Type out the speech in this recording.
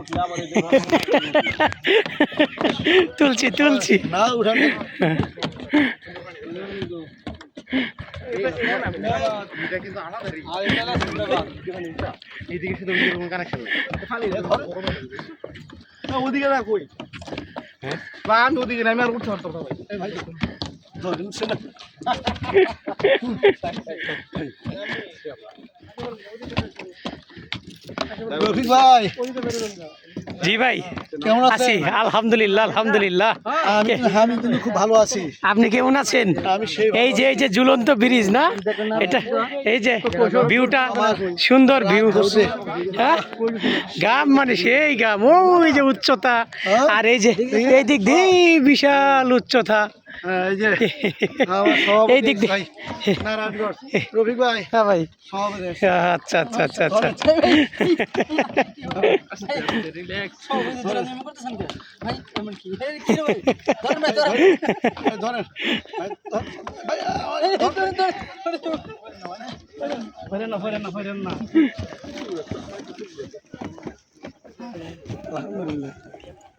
তুলছি তুলছি। না উঠান এদিকে শুধু কানেকশন ওদিকে না কই বা আমি ওদিকে নামি আর উঠতে পারতাম না ভাই এই ভাই ধরেন সেটা রফিক ভাই। জি ভাই। কেমন আছি আলহামদুলিল্লাহ আলহামদুলিল্লাহ। আমি আমি কিন্তু খুব ভালো আছি। আপনি কেমন আছেন? এই যে এই যে ঝুলন্ত ব্রিজ না? এটা এই যে ভিউটা সুন্দর ভিউ। হ্যাঁ? গাম মানে সেই গাম ওই যে উচ্চতা। আর এই যে এই দিক দিয়ে বিশাল উচ্চতা। হ্যাঁ, এই দিক দিয়ে রফিক ভাই হ্যাঁ ভাই আচ্ছা আচ্ছা আচ্ছা আচ্ছা না না আলহামদুলিল্লাহ